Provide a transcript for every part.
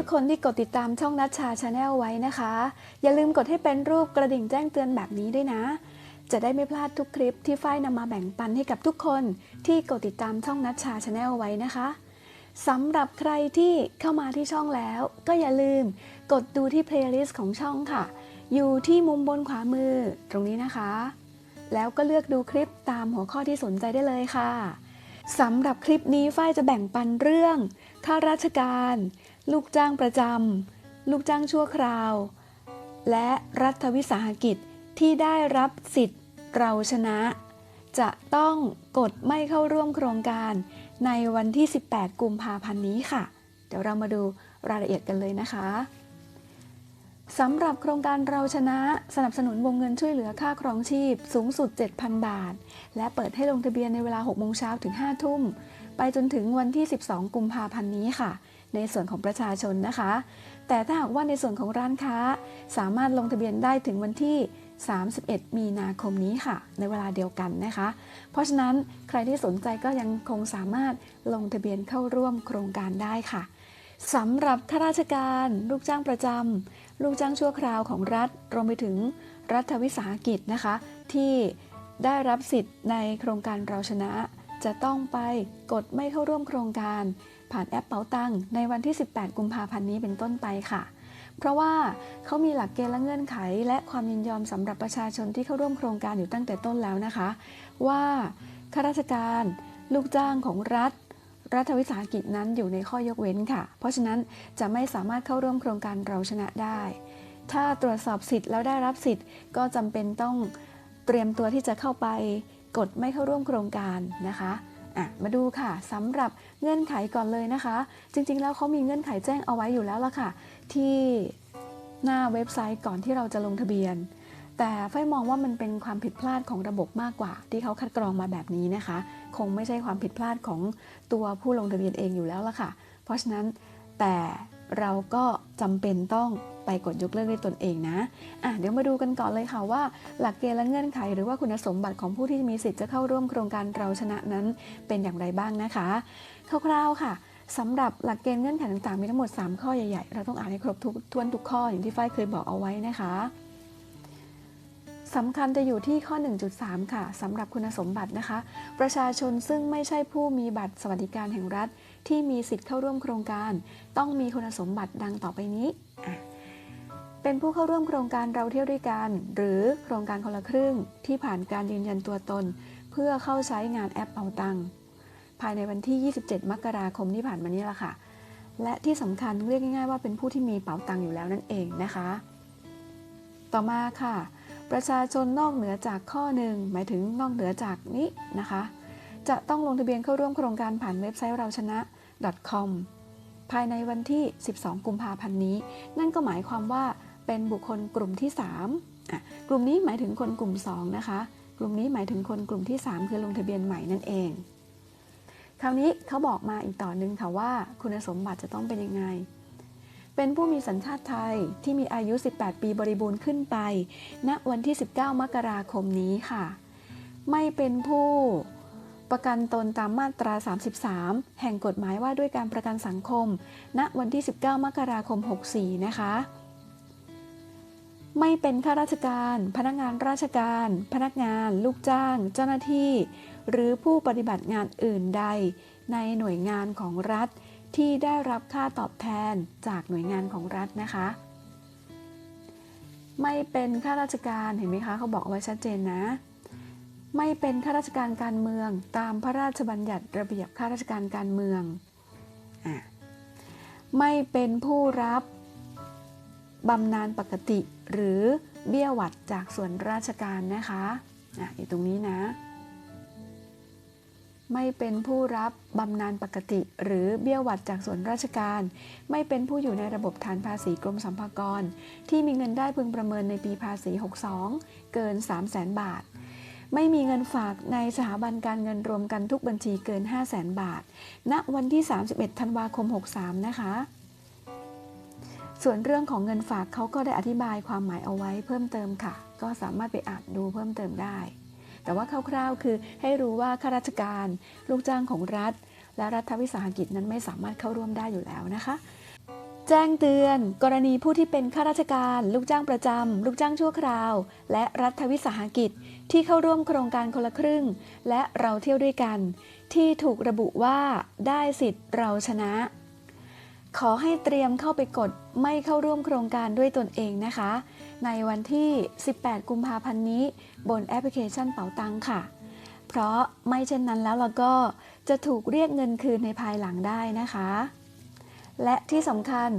ทุกคนที่กดติดตามช่องนัชชาชาแนลไว้นะคะ อย่าลืมกดให้เป็นรูปกระดิ่งแจ้งเตือนแบบนี้ด้วยนะ จะได้ไม่พลาดทุกคลิปที่ฝ้ายนำมาแบ่งปันให้กับทุกคนที่กดติดตามช่องนัชชาชาแนลไว้นะคะสำหรับใครที่เข้ามาที่ช่องแล้ว ก็อย่าลืมกดดูที่เพลย์ลิสต์ของช่องค่ะ อยู่ที่มุมบนขวามือตรงนี้นะคะ แล้วก็เลือกดูคลิปตามหัวข้อที่สนใจได้เลยค่ะสำหรับคลิปนี้ฝ้ายจะแบ่งปันเรื่องข้าราชการ ลูกจ้างประจำ ลูกจ้างชั่วคราว และรัฐวิสาหกิจที่ได้รับสิทธิ์เราชนะ จะต้องกดไม่เข้าร่วมโครงการในวันที่ 18 กุมภาพันธ์นี้ค่ะ เดี๋ยวเรามาดูรายละเอียดกันเลยนะคะ สำหรับโครงการเราชนะสนับสนุนวงเงินช่วยเหลือค่าครองชีพสูงสุด 7,000 บาท และเปิดให้ลงทะเบียนในเวลา 6 โมงเช้าถึง 5 ทุ่ม ไปจนถึงวันที่ 12 กุมภาพันธ์นี้ค่ะ ในส่วนของประชาชนนะคะ แต่ถ้าหากว่าในส่วนของร้านค้า สามารถลงทะเบียนได้ถึงวันที่ 31 มีนาคมนี้ค่ะ ในเวลาเดียวกันนะคะ เพราะฉะนั้นใครที่สนใจก็ยังคงสามารถลงทะเบียนเข้าร่วมโครงการได้ค่ะ สำหรับข้าราชการ ลูกจ้างประจำลูกจ้างชั่วคราวของรัฐรวมไปถึงรัฐวิสาหกิจนะคะ ที่ได้รับสิทธิ์ในโครงการเราชนะ จะต้องไปกดไม่เข้าร่วมโครงการ ผ่านแอปเป๋าตังในวันที่ 18 กุมภาพันธ์นี้เป็นต้นไปค่ะ เพราะว่าเขามีหลักเกณฑ์และเงื่อนไข และความยินยอมสำหรับประชาชนที่เข้าร่วมโครงการอยู่ตั้งแต่ต้นแล้วนะคะ ว่าข้าราชการ ลูกจ้างของรัฐ รัฐวิสาหกิจนั้นอยู่ในข้อยกเว้นค่ะ เพราะฉะนั้นจะไม่สามารถเข้าร่วมโครงการเราชนะได้ ถ้าตรวจสอบสิทธิ์แล้วได้รับสิทธิ์ ก็จำเป็นต้องเตรียมตัวที่จะเข้าไปกดไม่เข้าร่วมโครงการนะคะอะมาดูค่ะสำหรับเงื่อนไขก่อนเลยนะคะ จริงๆ แล้วเขามีเงื่อนไขแจ้งเอาไว้อยู่แล้วล่ะค่ะ ที่หน้าเว็บไซต์ก่อนที่เราจะลงทะเบียน แต่ไฟมองว่ามันเป็นความผิดพลาดของระบบมากกว่า ที่เขาคัดกรองมาแบบนี้นะคะ คงไม่ใช่ความผิดพลาดของตัวผู้ลงทะเบียนเองอยู่แล้วล่ะค่ะ เพราะฉะนั้นแต่เราก็จำเป็นต้องไปกดยกเลิกด้วยตนเองนะอะเดี๋ยวมาดูกันก่อนเลยค่ะว่า หลักเกณฑ์และเงื่อนไข หรือว่าคุณสมบัติของผู้ที่มีสิทธิ์จะเข้าร่วมโครงการเราชนะนั้นเป็นอย่างไรบ้างนะคะ คร่าวๆค่ะสำหรับหลักเกณฑ์เงื่อนไขต่างๆ มีทั้งหมด 3 ข้อใหญ่ๆ เราต้องอ่านให้ครบทุกทวนทุกข้ออย่างที่ฝ้ายเคยบอกเอาไว้นะคะ สำคัญจะอยู่ที่ข้อ 1.3 ค่ะสำหรับคุณสมบัตินะคะ ประชาชนซึ่งไม่ใช่ผู้มีบัตรสวัสดิการแห่งรัฐ ที่มีสิทธิ์เข้าร่วมโครงการ ต้องมีคุณสมบัติดังต่อไปนี้ เป็นผู้เข้าร่วมโครงการเราเที่ยวด้วยกัน หรือโครงการคนละครึ่ง ที่ผ่านการยืนยันตัวตน เพื่อเข้าใช้งานแอปเป่าตังภายในวันที่ 27 มกราคมที่ผ่านมานี้ละค่ะ และที่สำคัญเรียกง่ายๆว่าเป็นผู้ที่มีเป๋าตังอยู่แล้วนั่นเองนะคะ ต่อมาค่ะ ประชาชนนอกเหนือจากข้อหนึ่งหมายถึงนอกเหนือจากนี้นะคะ จะต้องลงทะเบียนเข้าร่วมโครงการผ่านเว็บไซต์เราชนะ .com ภายในวันที่ 12 กุมภาพันธ์นี้ นั่นก็หมายความว่าเป็นบุคคลกลุ่มที่3อะกลุ่มนี้หมายถึงคนกลุ่ม 2 นะคะ กลุ่มนี้หมายถึงคนกลุ่มที่ 3 คือลงทะเบียนใหม่นั่นเอง คราวนี้เขาบอกมาอีกต่อหนึ่งค่ะว่าคุณสมบัติจะต้องเป็นยังไง เป็นผู้มีสัญชาติไทยที่มีอายุ 18 ปีบริบูรณ์ขึ้นไป ณ วันที่ 19 มกราคมนี้ค่ะ ไม่เป็นผู้ประกันตนตามมาตรา 33 แห่งกฎหมายว่าด้วยการประกันสังคม ณ วันที่ 19 มกราคม 64 นะคะ ไม่เป็นข้าราชการ พนักงานราชการ พนักงาน ลูกจ้าง เจ้าหน้าที่ หรือผู้ปฏิบัติงานอื่นใด ในหน่วยงานของรัฐ ที่ได้รับค่าตอบแทนจากหน่วยงานของรัฐนะคะ ไม่เป็นข้าราชการเห็นไหมคะเขาบอกไว้ชัดเจนนะ ไม่เป็นข้าราชการการเมืองตามพระราชบัญญัติระเบียบข้าราชการการเมืองอไม่เป็นผู้รับบำนาญปกติหรือเบี้ยหวัดจากส่วนราชการนะคะอะอยู่ตรงนี้นะ ไม่เป็นผู้รับบำนาญปกติ หรือเบี้ยหวัดจากส่วนราชการ ไม่เป็นผู้อยู่ในระบบฐานภาษีกรมสรรพากร ที่มีเงินได้พึงประเมินในปีภาษี 62 เกิน 3 0 0 0 0 0บาท ไม่มีเงินฝากในสถาบันการเงินรวมกันทุกบัญชีเกิน 5 0 0 0 0 0บาท ณ วันที่ 31 ธันวาคม 63 นะคะ ส่วนเรื่องของเงินฝากเขาก็ได้อธิบายความหมายเอาไว้เพิ่มเติมค่ะ ก็สามารถไปอ่านดูเพิ่มเติมได้ แต่ว่าคร่าวๆ คือให้รู้ว่าข้าราชการ ลูกจ้างของรัฐ และรัฐวิสาหกิจนั้นไม่สามารถเข้าร่วมได้อยู่แล้วนะคะ แจ้งเตือน กรณีผู้ที่เป็นข้าราชการ ลูกจ้างประจำ ลูกจ้างชั่วคราว และรัฐวิสาหกิจที่เข้าร่วมโครงการคนละครึ่ง และเราเที่ยวด้วยกัน ที่ถูกระบุว่าได้สิทธิ์เราชนะ ขอให้เตรียมเข้าไปกดไม่เข้าร่วมโครงการด้วยตนเองนะคะ ในวันที่ 18 กุมภาพันธ์นี้ บนแอปพลิเคชันเป๋าตังค่ะ เพราะไม่เช่นนั้นแล้วเราก็จะถูกเรียกเงินคืนในภายหลังได้นะคะ และที่สำคัญ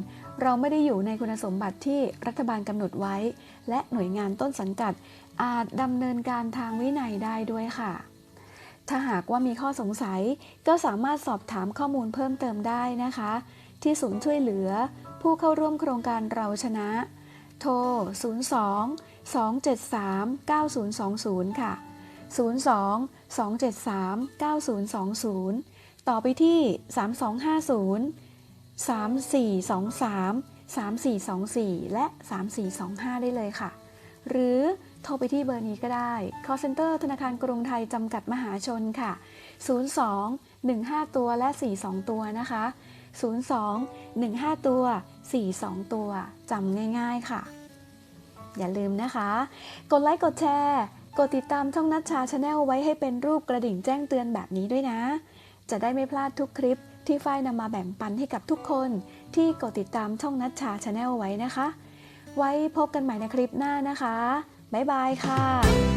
เราไม่ได้อยู่ในคุณสมบัติที่รัฐบาลกำหนดไว้ และหน่วยงานต้นสังกัดอาจดำเนินการทางวินัยได้ด้วยค่ะ ถ้าหากว่ามีข้อสงสัยก็สามารถสอบถามข้อมูลเพิ่มเติมได้นะคะ ที่ศูนย์ช่วยเหลือ ผู้เข้าร่วมโครงการเราชนะ โทร 02 273 9020 ค่ะ 02 273 9020 ต่อไปที่ 3250 3423 3424 และ 3425 ได้เลยค่ะ หรือโทรไปที่เบอร์นี้ก็ได้ call center ธนาคารกรุงไทยจำกัดมหาชนค่ะ 02 15 ตัวและ 42 ตัวนะคะ 02 15 ตัว 42 ตัวจำง่าย ๆ ค่ะ อย่าลืมนะคะ กดไลค์กดแชร์ กดติดตามช่องนัชชาชาแนลไว้ให้เป็นรูปกระดิ่งแจ้งเตือนแบบนี้ด้วยนะ จะได้ไม่พลาดทุกคลิปที่ฝ้ายนำมาแบ่งปันให้กับทุกคน ที่กดติดตามช่องนัชชาชาแนลไว้นะคะ ไว้พบกันใหม่ในคลิปหน้านะคะ บ๊ายบายค่ะ